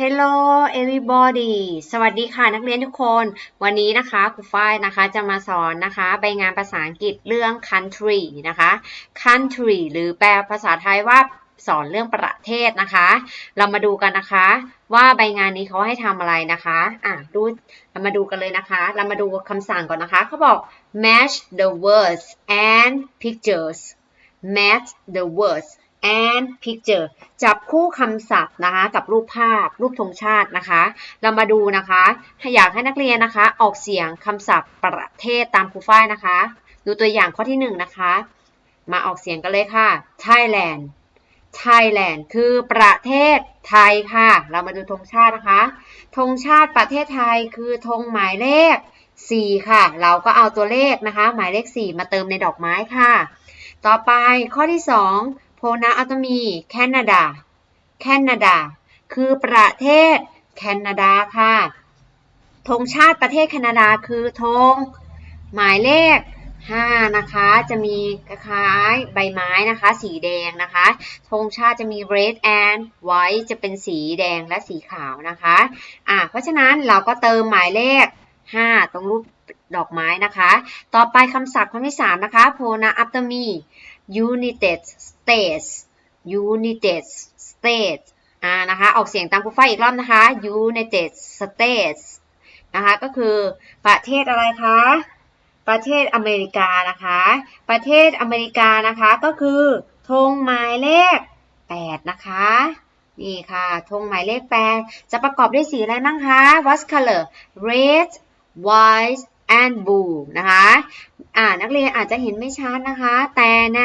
Hello everybody สวัสดีค่ะนักเรียนทุกคน วันนี้นะคะครูฝ้ายนะคะจะมาสอนนะคะใบงานภาษาอังกฤษเรื่อง country นะคะ country หรือแปลภาษาไทยว่าสอนเรื่องประเทศนะคะ เรามาดูกันนะคะ ว่าใบงานนี้เขาให้ทำอะไรนะคะ อะดูเรามาดูกันเลยนะคะ เรามาดูคำสั่งก่อนนะคะ เขาบอก match the words and pictures match the words and picture จับคู่คำศัพท์นะคะ กับรูปภาพ รูปธงชาตินะคะ เรามาดูนะคะอยากให้นักเรียนนะคะ ออกเสียงคำศัพท์ประเทศตามครูฝ้ายนะคะ ดูตัวอย่างข้อที่หนึ่งนะคะ มาออกเสียงกันเลยค่ะ Thailand Thailand คือประเทศไทยค่ะ เรามาดูธงชาตินะคะธงชาติประเทศไทยคือธงหมายเลข 4 ค่ะ เราก็เอาตัวเลขนะคะ หมายเลข 4 มาเติมในดอกไม้ค่ะ ต่อไปข้อที่ 2 พนาอัตมีแคนาดา แคนาดา คือประเทศแคนาดาค่ะธงชาติประเทศแคนาดาคือธงหมายเลข5นะคะ จะมีคล้ายใบไม้นะคะ สีแดงนะคะธงชาติจะมี red and white จะเป็นสีแดงและสีขาวนะคะอะเพราะฉะนั้นเราก็เติมหมายเลข 5 ตรงรูปดอกไม้นะคะ ต่อไปคำศัพท์คำที่ 3 นะคะ pona after me United States United States อ่านะคะออกเสียงตามครูฝ้ายอีกรอบนะคะ United States นะคะก็คือประเทศอะไรคะ ประเทศอเมริกานะคะ ประเทศอเมริกานะคะก็คือธงหมายเลข 8 นะคะนี่ค่ะธงหมายเลข 8 จะประกอบด้วยสีอะไรบ้างคะ What color red white and blue นะคะ อ่านักเรียนอาจจะเห็นไม่ชัดนะคะ แต่ใน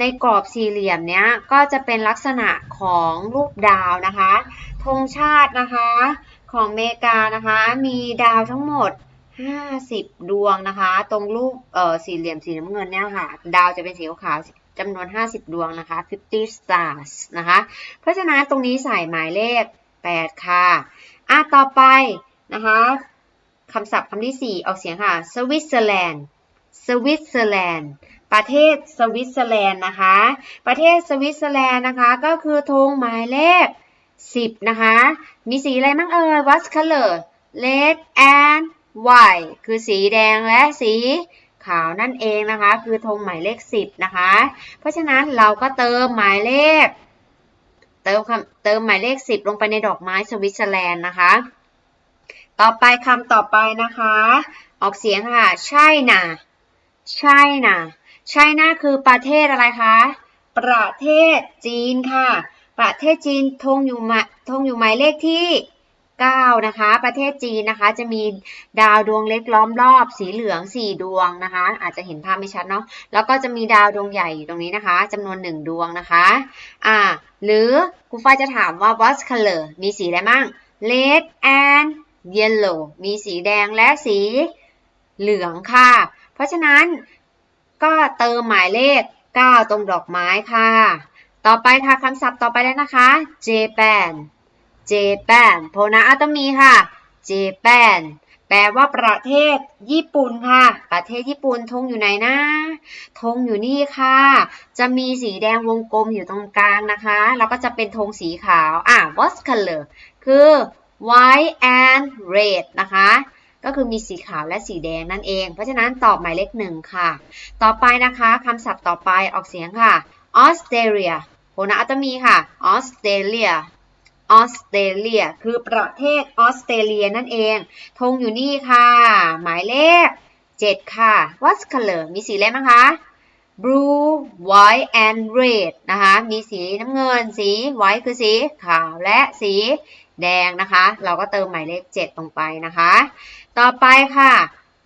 ในกรอบสี่เหลี่ยมเนี้ยก็จะเป็นลักษณะของรูปดาวนะคะธงชาตินะคะของเมกานะคะมีดาวทั้งหมด 50 ดวงนะคะ ตรงรูปเอ่อสี่เหลี่ยมสีน้ำเงินเนี่ยค่ะ ดาวจะเป็นสีขาวจำนวน 50 ดวงนะคะ 50 stars นะคะ เพราะฉะนั้นตรงนี้ใส่หมายเลข 8 ค่ะ อะ ต่อไปนะคะคำศัพท์คำที่ 4 ออกเสียงค่ะสวิตเซอร์แลนด์ สวิตเซอร์แลนด์ ประเทศสวิตเซอร์แลนด์นะคะ ประเทศสวิตเซอร์แลนด์นะคะ ก็คือธงหมายเลข 10 นะคะ มีสีอะไรบ้างเอ่ย What color red and white คือสีแดงและสีขาวนั่นเองนะคะ คือธงหมายเลข 10 นะคะ เพราะฉะนั้นเราก็เติมหมายเลข เติมคำเติมหมายเลข 10 ลงไปในดอกไม้สวิตเซอร์แลนด์นะคะ ต่อไปคำต่อไปนะคะ ออกเสียงค่ะ China China China คือประเทศอะไรคะ ประเทศจีนค่ะ ประเทศจีนธงอยู่มาธงอยู่หมายเลขที่ 9 นะคะ ประเทศจีนนะคะ จะมีดาวดวงเล็กล้อมรอบ สีเหลือง 4 ดวงนะคะ อาจจะเห็นภาพไม่ชัดเนาะ แล้วก็จะมีดาวดวงใหญ่อยู่ตรงนี้นะคะจำนวน 1 ดวงนะคะ อ่า หรือครูฝ้ายจะถามว่า what color มีสีอะไรบ้าง red and yellow มีสีแดงและสีเหลืองค่ะ ราะฉะนั้นก็เติมหมายเลข 9 ตรงดอกไม้ค่ะ ต่อไปค่ะคำศัพท์ต่อไปแล้วนะคะ Japan Japan โพนาอัตมีค่ะ Japan แปลว่าประเทศญี่ปุ่นค่ะ ประเทศญี่ปุ่นธงอยู่ไหนนะธงอยู่นี่ค่ะ จะมีสีแดงวงกลมอยู่ตรงกลางนะคะ แล้วก็จะเป็นธงสีขาว อะ what color คือ white and red นะคะ ก็คือมีสีขาวและสีแดงนั่นเอง เพราะฉะนั้นตอบหมายเลขหนึ่งค่ะ ต่อไปนะคะคำศัพท์ต่อไปออกเสียงค่ะ Australia โพนาอัตมีค่ะ Australia ออสเตรเลียคือประเทศออสเตรเลียนั่นเองธงอยู่นี่ค่ะ หมายเลข 7 ค่ะ What color มีสีอะไรบ้างคะ blue white and red นะคะ มีสีน้ำเงิน สี white คือสีขาวและสีแดงนะคะ เราก็เติมหมายเลข 7 ลงไปนะคะ ต่อไปค่ะ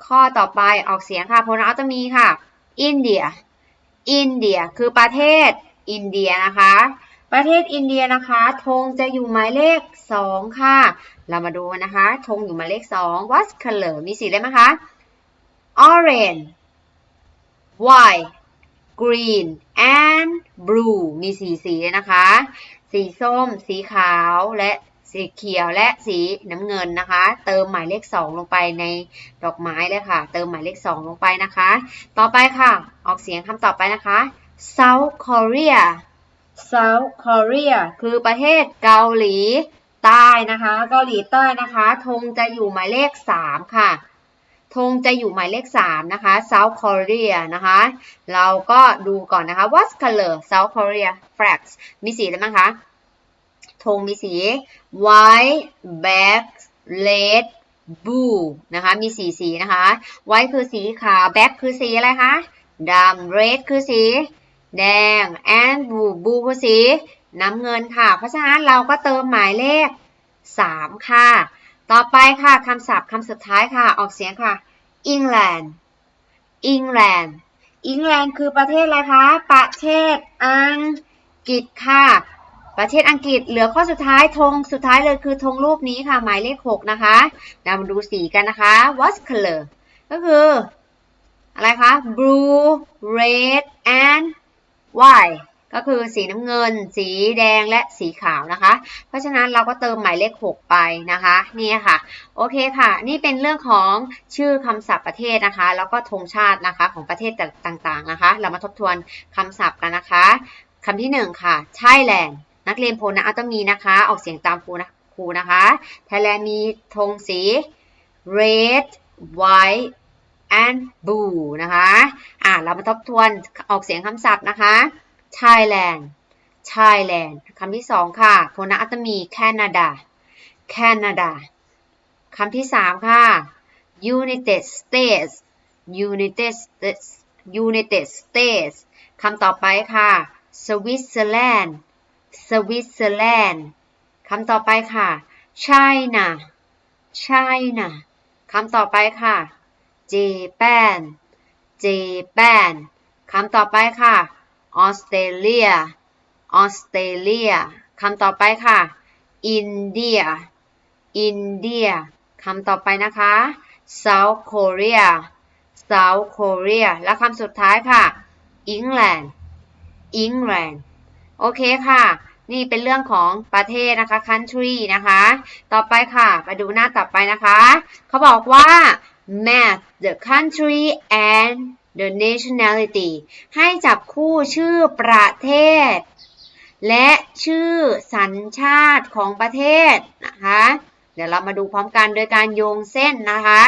ข้อต่อไปออกเสียงค่ะพนาอัตมีค่ะ อินเดีย อินเดียคือประเทศอินเดียนะคะ ประเทศอินเดียนะคะธงจะอยู่หมายเลข 2 ค่ะ เรามาดูนะคะธงอยู่หมายเลข 2 What color มีสีอะไรไหมคะ orange white green and blue มีสีสีเลยนะคะ สีส้ม สีขาว และ สีเขียวและสีน้ำเงินนะคะ เติมหมายเลข 2 ลงไปในดอกไม้เลยค่ะ เติมหมายเลข 2 ลงไปนะคะ ต่อไปค่ะ ออกเสียงคำต่อไปนะคะ South Korea South Korea คือประเทศเกาหลีใต้นะคะ เกาหลีใต้นะคะธงจะอยู่หมายเลขสามค่ะธงจะอยู่หมายเลขสามนะคะ South Korea นะคะ เราก็ดูก่อนนะคะ What color South Korea flags มีสีอะไรบ้างคะ ธงมีสี white black red blue นะคะ มีสีสีนะคะ white คือสีขาว black คือสีอะไรคะดำ red คือสี แดง and blue blue คือสีน้ำเงินค่ะ เพราะฉะนั้นเราก็เติมหมายเลข 3 ค่ะ ต่อไปค่ะคำศัพท์คำสุดท้ายค่ะ ออกเสียงค่ะ England England England คือประเทศอะไรคะ ประเทศอังกฤษค่ะ ประเทศอังกฤษเหลือข้อสุดท้ายธงสุดท้ายเลยคือธงรูปนี้ค่ะ หมายเลข 6 นะคะเรามาดูสีกันนะคะ what color ก็คือ อะไรคะ blue red and white ก็คือสีน้ำเงิน สีแดงและสีขาวนะคะ เพราะฉะนั้นเราก็เติมหมายเลข 6 ไปนะคะ นี่ค่ะ โอเคค่ะ นี่เป็นเรื่องของชื่อคำศัพท์ประเทศนะคะ แล้วก็ธงชาตินะคะของประเทศต่างๆนะคะ เรามาทบทวนคำศัพท์กันนะคะคำที่ 1 ค่ะ Thailand นักเรียนโพนะต้องมีนะคะ ออกเสียงตามครูนะครูนะคะ Thailand มีธงสี red white and blue นะคะ อ่าเรามาทบทวนออกเสียงคำศัพท์นะคะ Thailand Thailand คำที่สองค่ะโพนะอัตมี Canada Canada คำที่สามค่ะ United States United States United States คำต่อไปค่ะ Switzerland Switzerland คำต่อไปค่ะ China China คำต่อไปค่ะ Japan Japan คำต่อไปค่ะออสเตรเลียออสเตรเลียคำต่อไปค่ะอินเดียอินเดียคำต่อไปนะคะ South Korea South Korea และคำสุดท้ายค่ะ England England โอเคค่ะ นี่เป็นเรื่องของประเทศนะคะ country นะคะ ต่อไปค่ะ มาดูหน้าต่อไปนะคะ เขาบอกว่า map the country and the nationality ให้จับคู่ชื่อประเทศ และชื่อสัญชาติของประเทศนะคะ เดี๋ยวเรามาดูพร้อมกันโดยการโยงเส้นนะคะ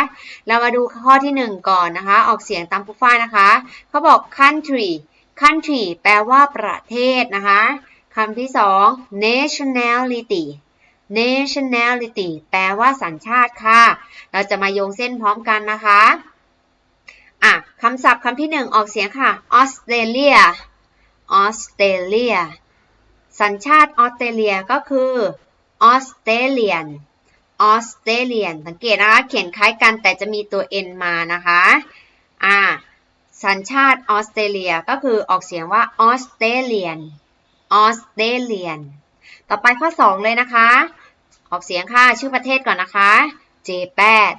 เรามาดูข้อที่ 1 ก่อนนะคะ ออกเสียงตามผู้ฟ้านะคะ เขาบอก country country แปลว่าประเทศนะคะ คำที่2 nationality nationality แปลว่าสัญชาติค่ะ เราจะมาโยงเส้นพร้อมกันนะคะ อะคำศัพท์คำที่หนึ่งออกเสียงค่ะออสเตรเลียออสเตรเลียสัญชาติออสเตรเลียก็คือออสเตรเลียนออสเตรเลียนสังเกตนะคะ เขียนคล้ายกันแต่จะมีตัว n มานะคะ อ่า สัญชาติออสเตรเลียก็คือออกเสียงว่าอ ออสเตรเลียนต่อไปข้อ 2 เลยนะคะ ออกเสียงค่ะ ชื่อประเทศก่อนนะคะเจแปน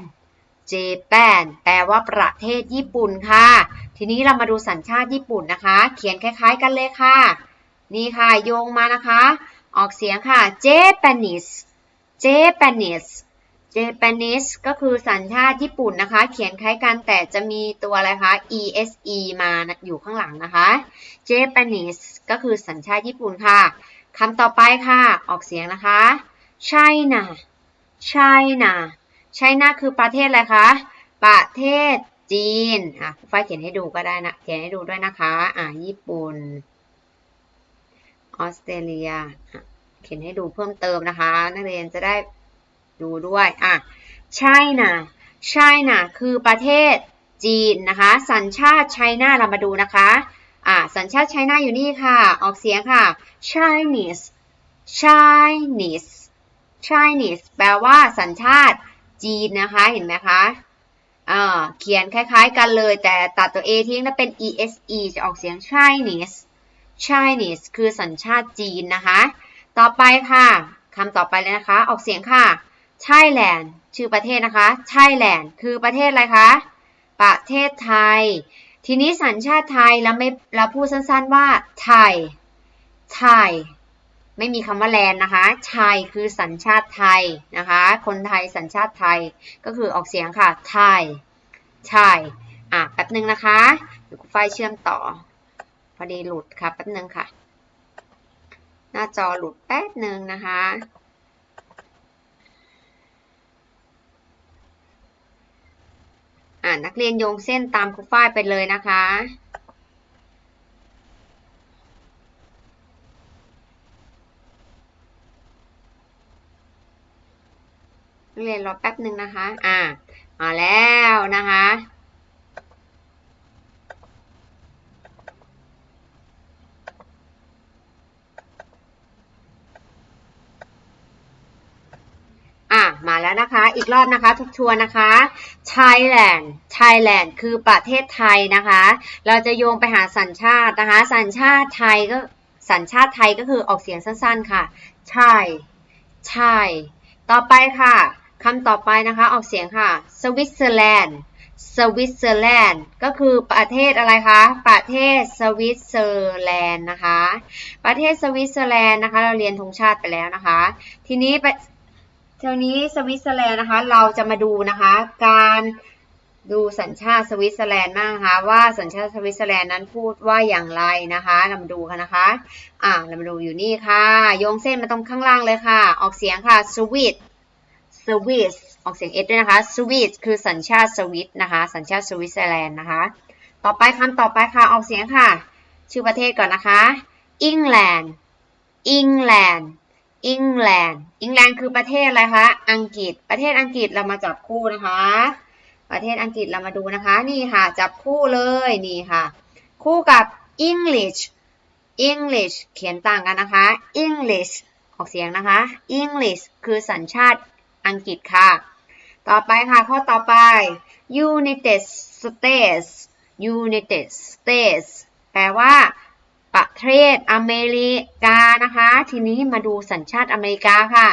เจแปนแปลว่าประเทศญี่ปุ่นค่ะ ทีนี้เรามาดูสัญชาติญี่ปุ่นนะคะ เขียนคล้าย ๆ กันเลยค่ะ นี่ค่ะโยงมานะคะ ออกเสียงค่ะ Japanese Japanese Japanese ก็คือสัญชาติญี่ปุ่นนะคะ เขียนคล้ายกันแต่จะมีตัวอะไรคะ ese มาอยู่ข้างหลังนะคะ Japanese ก็คือสัญชาติญี่ปุ่นค่ะคำต่อไปค่ะ ออกเสียงนะคะ China China China คือประเทศอะไรคะประเทศจีนอะไฟเขียนให้ดูก็ได้นะเขียนให้ดูด้วยนะคะอะญี่ปุ่นออสเตรเลียเขียนให้ดูเพิ่มเติมนะคะ นักเรียนจะได้ ดูด้วยอะ China China คือประเทศจีนนะคะ สัญชาติไชน่าเรามาดูนะคะอะสัญชาติไชน่าอยู่นี่ค่ะ ออกเสียงค่ะ Chinese Chinese Chinese แปลว่าสัญชาติจีนนะคะ เห็นไหมคะอ่าเขียนคล้ายๆกันเลย แต่ตัดตัว a ทิ้งแล้วเป็น ese จะออกเสียง Chinese Chinese คือสัญชาติจีนนะคะ ต่อไปค่ะคำต่อไปเลยนะคะ ออกเสียงค่ะ Thailand ชื่อประเทศนะคะ Thailand คือประเทศอะไรคะ ประเทศไทย ทีนี้สัญชาติไทยเราไม่เราพูดสั้นๆว่าไทย ไทย ไม่มีคำว่าแลนด์นะคะไทยคือสัญชาติไทยนะคะ คนไทยสัญชาติไทยก็คือออกเสียงค่ะ ไทย ไทย อะแป๊บนึงนะคะเดี๋ยวไฟเชื่อมต่อ พอดีหลุดค่ะแป๊บนึงค่ะ หน้าจอหลุดแป๊บนึงนะคะ นักเรียนโยงเส้นตามครูฝ้ายไปเลยนะคะ นักเรียนรอแป๊บหนึ่งนะคะ อ่า มาแล้วนะคะ อะ มา แล้วนะคะ อีกรอบนะคะทุกทัวร์นะคะ Thailand Thailand คือประเทศไทยนะคะ เราจะโยงไปหาสัญชาตินะคะ สัญชาติไทยก็สัญชาติไทยก็คือออกเสียงสั้นๆค่ะ ใช่ใช่ต่อไปค่ะคำต่อไปนะคะ ออกเสียงค่ะสวิตเซอร์แลนด์สวิตเซอร์แลนด์ก็คือประเทศอะไรคะ ประเทศสวิตเซอร์แลนด์นะคะ ประเทศสวิตเซอร์แลนด์นะคะ เราเรียนธงชาติไปแล้วนะคะ ทีนี้ ไปทีนี้สวิตเซอร์แลนด์นะคะ เราจะมาดูนะคะ การดูสัญชาติสวิตเซอร์แลนด์มากนะคะว่าสัญชาติสวิตเซอร์แลนด์นั้นพูดว่าอย่างไรนะคะเรามาดูกันนะคะ อ่าเรามาดูอยู่นี่ค่ะ โยงเส้นมาตรงข้างล่างเลยค่ะ ออกเสียงค่ะสวิตสวิสออกเสียงเอด้วยนะคะสวิสคือสัญชาติสวิตนะคะ สัญชาติสวิตเซอร์แลนด์นะคะ ต่อไปคำต่อไปค่ะออกเสียงค่ะ ชื่อประเทศก่อนนะคะอังกฤษอังกฤษ อังกฤษอังกฤษคือประเทศอะไรคะอังกฤษ ประเทศอังกฤษเรามาจับคู่นะคะ ประเทศอังกฤษเรามาดูนะคะ นี่ค่ะจับคู่เลยนี่ค่ะ คู่กับ English English เขียนต่างกันนะคะ English ออกเสียงนะคะ English คือสัญชาติอังกฤษค่ะ ต่อไปค่ะข้อต่อไป United States United States แปลว่า ประเทศอเมริกานะคะ ทีนี้มาดูสัญชาติอเมริกาค่ะ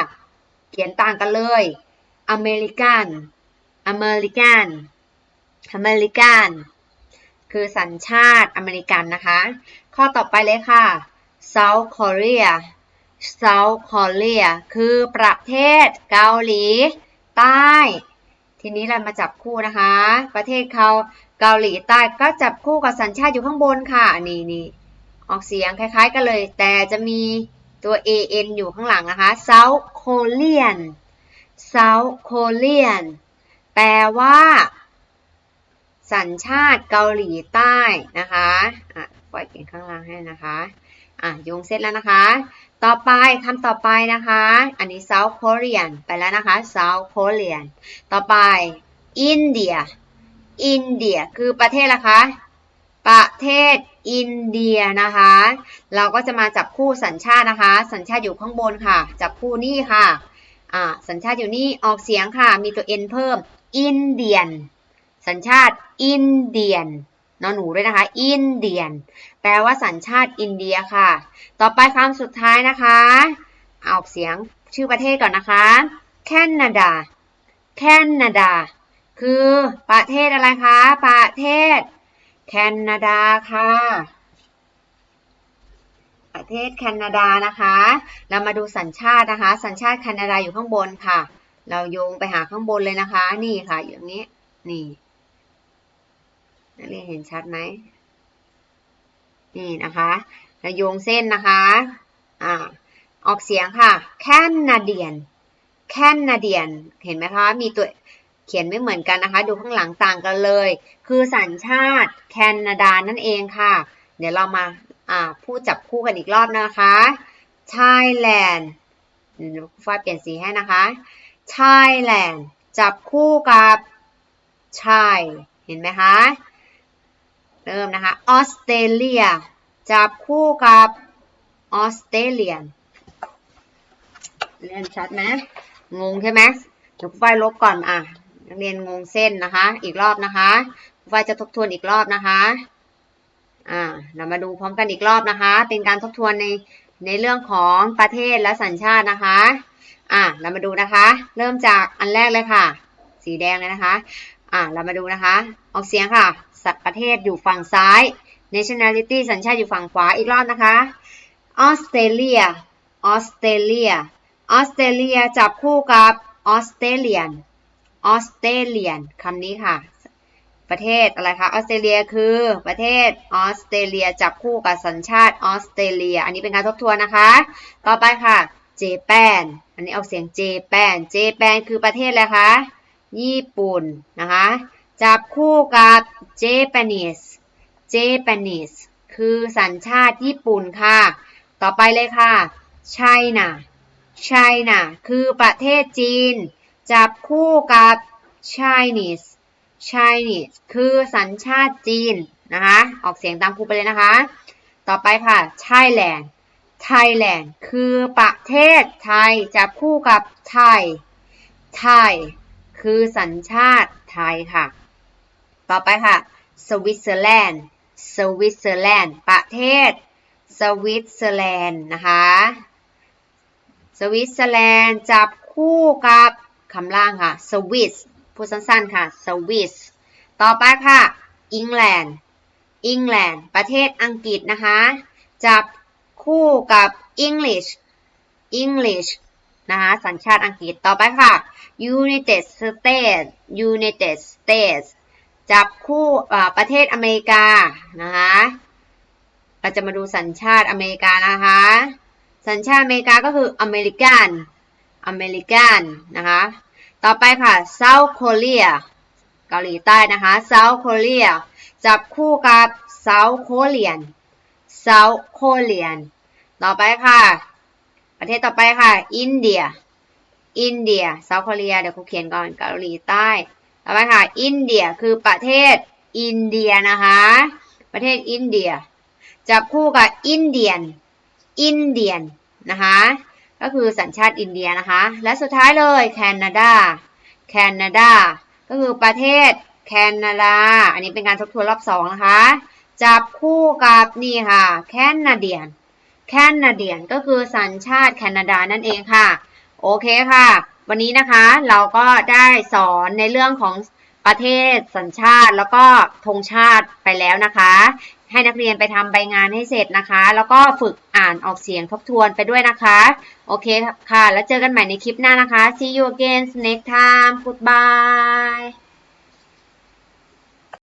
เขียนต่างกันเลยอเมริกันอเมริกันอเมริกันคือสัญชาติอเมริกันนะคะ ข้อต่อไปเลยค่ะ South Korea South Korea คือประเทศเกาหลีใต้ ทีนี้เรามาจับคู่นะคะ ประเทศเขาเกาหลีใต้ก็จับคู่กับสัญชาติอยู่ข้างบนค่ะ นี่นี่ ออกเสียงคล้ายๆกันเลย แต่จะมีตัว an อยู่ข้างหลังนะคะ South Korean South Korean แปลว่า สัญชาติเกาหลีใต้นะคะอะปล่อยเขียนข้างล่างให้นะคะอะยงเสร็จแล้วนะคะ ต่อไปคำต่อไปนะคะ อันนี้ South Korean ไปแล้วนะคะ South Korean ต่อไป India India คือประเทศละคะ ประเทศ อินเดียนะคะ เราก็จะมาจับคู่สัญชาตินะคะ สัญชาติอยู่ข้างบนค่ะ จับคู่นี่ค่ะอ่าสัญชาติอยู่นี่ออกเสียงค่ะ มีตัว n เพิ่มอินเดียน สัญชาติอินเดียนนอนหนูด้วยนะคะ อินเดียน แปลว่าสัญชาติอินเดียค่ะ ต่อไปคำสุดท้ายนะคะออกเสียงชื่อประเทศก่อนนะคะ แคนาดา แคนาดา คือประเทศอะไรคะ ประเทศ แคนาดาค่ะ ประเทศแคนาดานะคะ เรามาดูสัญชาตินะคะ สัญชาติแคนาดาอยู่ข้างบนค่ะ เราโยงไปหาข้างบนเลยนะคะ นี่ค่ะอย่างนี้ นี่ นักเรียนเห็นชัดไหม นี่นะคะเราโยงเส้นนะคะ อ่า ออกเสียงค่ะ แคนาเดียน แคนาเดียน เห็นไหมคะ มีตัว เขียนไม่เหมือนกันนะคะ ดูข้างหลังต่างกันเลย คือสัญชาติแคนาดานั่นเองค่ะ เดี๋ยวเรามาอ่าพูดจับคู่กันอีกรอบนะคะ Thailand เดี๋ยวฟ้าเปลี่ยนสีให้นะคะ Thailand จับคู่กับ Thai เห็นไหมคะ เริ่มนะคะ ออสเตรเลีย จับคู่กับออสเตรเลียนเรียนชัดไหมงงใช่ไหมเดี๋ยวไฟลบก่อนอะ นักเรียนงงเส้นนะคะ อีกรอบนะคะไฟจะทบทวนอีกรอบนะคะอ่าเรามาดูพร้อมกันอีกรอบนะคะ เป็นการทบทวนในในเรื่องของประเทศและสัญชาตินะคะอ่าเรามาดูนะคะ เริ่มจากอันแรกเลยค่ะ สีแดงเลยนะคะอ่าเรามาดูนะคะออกเสียงค่ะประเทศอยู่ฝั่งซ้าย nationality สัญชาติอยู่ฝั่งขวาอีกรอบนะคะออสเตรเลียออสเตรเลียออสเตรเลียจับคู่กับออสเตรเลียน ออสเตรเลียนคำนี้ค่ะ ประเทศอะไรคะออสเตรเลียคือประเทศออสเตรเลียจับคู่กับสัญชาติออสเตรเลีย อันนี้เป็นการทบทวนนะคะ ต่อไปค่ะเจแปนอันนี้ออกเสียงเจแปนเจแปนคือประเทศอะไรคะญี่ปุ่นนะคะจับคู่กับ Japanese Japanese คือสัญชาติญี่ปุ่นค่ะ ต่อไปเลยค่ะ China China คือประเทศจีน จับคู่กับ Chinese Chinese คือสัญชาติจีนนะคะ ออกเสียงตามครูไปเลยนะคะ ต่อไปค่ะ Thailand Thailand คือประเทศไทย จับคู่กับไทย ไทย คือสัญชาติไทยค่ะ ต่อไปค่ะสวิตเซอร์แลนด์สวิตเซอร์แลนด์ประเทศสวิตเซอร์แลนด์นะคะ สวิตเซอร์แลนด์จับคู่กับ คำล่างค่ะสวิสพูดสั้นๆค่ะสวิสต่อไปค่ะอังกฤษอังกฤษประเทศอังกฤษนะคะ จับคู่กับ English English นะคะสัญชาติอังกฤษต่อไปค่ะ United States United States จับคู่ประเทศอเมริกานะคะเราจะมาดูสัญชาติอเมริกานะคะ สัญชาติอเมริกาก็คืออเมริกัน อเมริกันนะคะ ต่อไปค่ะ South Korea เกาหลีใต้นะคะ South Korea จับคู่กับ South Korean South Korean ต่อไปค่ะ ประเทศต่อไปค่ะ อินเดีย อินเดีย South Korea เดี๋ยวครูเขียนก่อน เกาหลีใต้ ต่อไปค่ะ อินเดีย คือประเทศอินเดียนะคะ ประเทศอินเดีย จับคู่กับอินเดียน อินเดียนนะคะ ก็คือสัญชาติอินเดียนะคะ และสุดท้ายเลยแคนาดา แคนาดา ก็คือประเทศแคนาดา อันนี้เป็นการทบทวนรอบสองนะคะ จับคู่กับนี่ค่ะ แคนาเดียน แคนาเดียนก็คือสัญชาติแคนาดานั่นเองค่ะ โอเคค่ะ วันนี้นะคะเราก็ได้สอนในเรื่องของประเทศสัญชาติแล้วก็ธงชาติไปแล้วนะคะ ให้นักเรียนไปทำใบงานให้เสร็จนะคะ แล้วก็ฝึกอ่านออกเสียงทบทวนไปด้วยนะคะ โอเคค่ะ แล้วเจอกันใหม่ในคลิปหน้านะคะ see you again next time goodbye